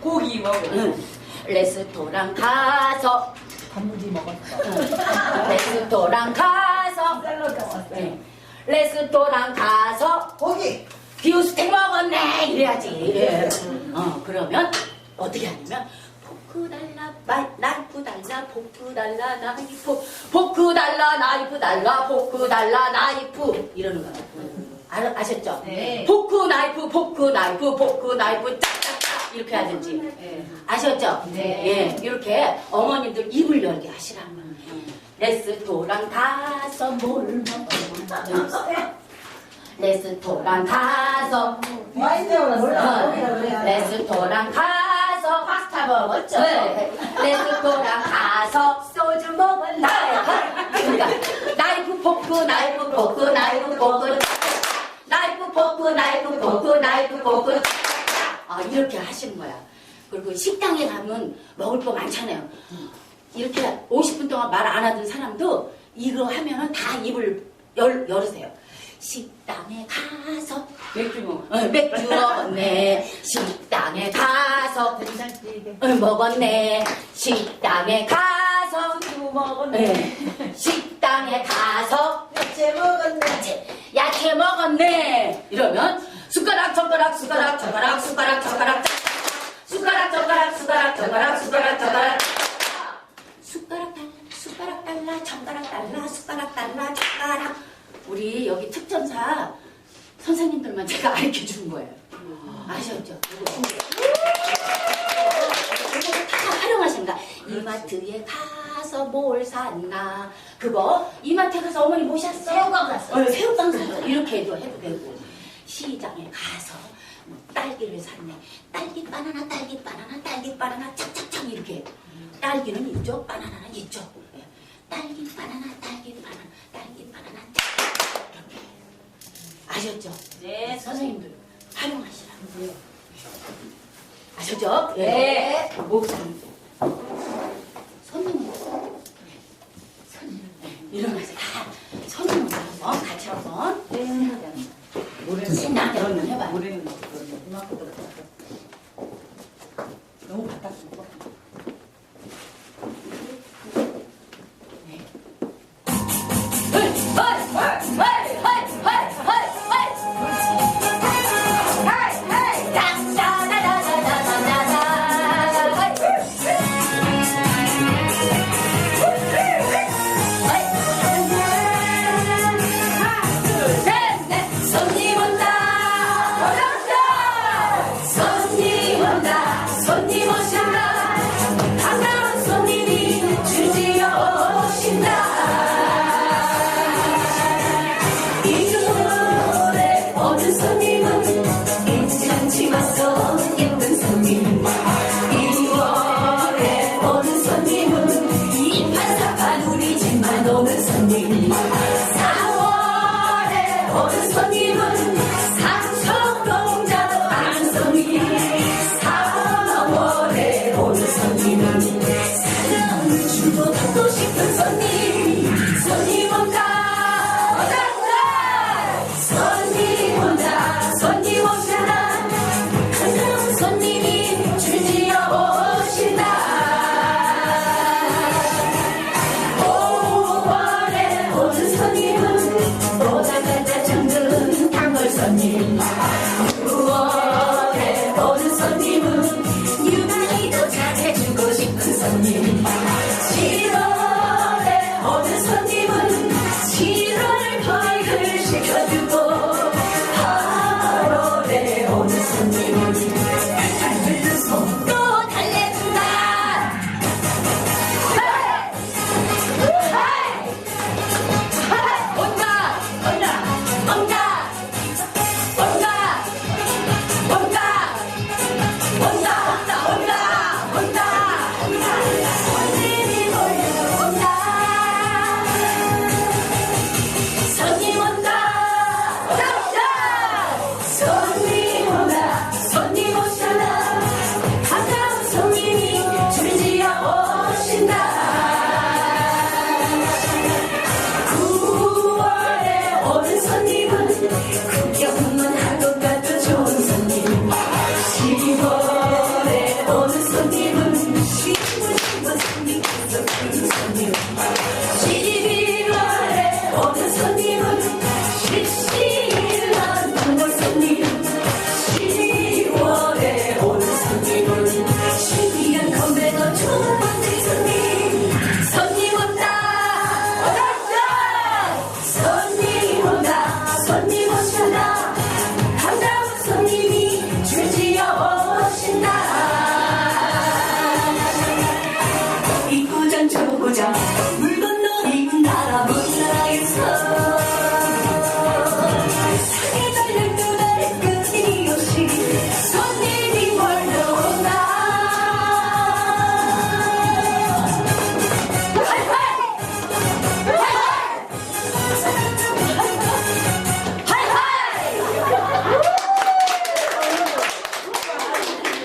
고기 먹어. 응. 레스토랑 가서 단무지 먹었어. 응. 레스토랑 가서 샐러드. 응. 레스토랑 가서 고기. 비우스텍 먹었네 이래야지 예. 어 그러면 어떻게 하냐면 포크 달라 마, 나이프 달라 포크 달라 나이프 포크 달라 나이프 달라 포크 달라 나이프 이러는 거야 아, 아셨죠? 네. 포크 나이프 포크 나이프 포크 나이프 짝짝짝 이렇게 하든지 네. 아셨죠? 네. 예, 이렇게 어머님들 입을 열게 하시라 레스토랑 가서 뭘 먹어 레스토랑 가서. 어, 레스토랑 가서 파스타 먹었죠. 네. 레스토랑 가서 소주 먹었나. 그러니까 나이프 포크 나이프 포크 나이프 포크 나이프 포크 나이프 포크 나이프 포크 아, 이렇게 하시는 거야. 그리고 식당에 가면 먹을 거 많잖아요. 이렇게 50분 동안 말 안 하던 사람도 이거 하면은 다 입을 열, 열으세요. 식당에 가서 맥주 먹어. 어, 맥주 먹었네. 식당에 가서 어, 먹었네. 식당에 가서 두 먹었네. 네. 식당에 가서 야채 먹었네. 야채, 야채 먹었네. 이러면 숟가락 젓가락 숟가락 젓가락 숟가락 젓가락 숟가락 젓가락 숟가락 젓가락 숟가락 젓가락 숟가락 달라 숟가락 달라 젓가락 달라 숟가락 달라 젓가락 우리 여기 특전사 선생님들만 제가 가르쳐 주는 거예요. 아셨죠? 다 활용하신다. 이마트에 가서 뭘 샀나? 그거 이마트에 가서 어머니 뭐 샀어? 새우깡 샀어. 어, 새우깡 샀어. 이렇게 해도 해도 되고 시장에 가서 뭐 딸기를 샀네. 딸기 바나나 딸기 바나나 딸기 바나나 착착착 이렇게 딸기는 있죠, 바나나는 있죠. 예. 딸기 바나나 딸기 바나나 딸기 바나나 착착착 이렇게 아셨죠? 네, 선생님들 활용하시라고요. 아셨죠? 예. 네. 목사님. 선생님 나한테 얼른 해봐. 우리는 오는 손님 4월에 오는 손님은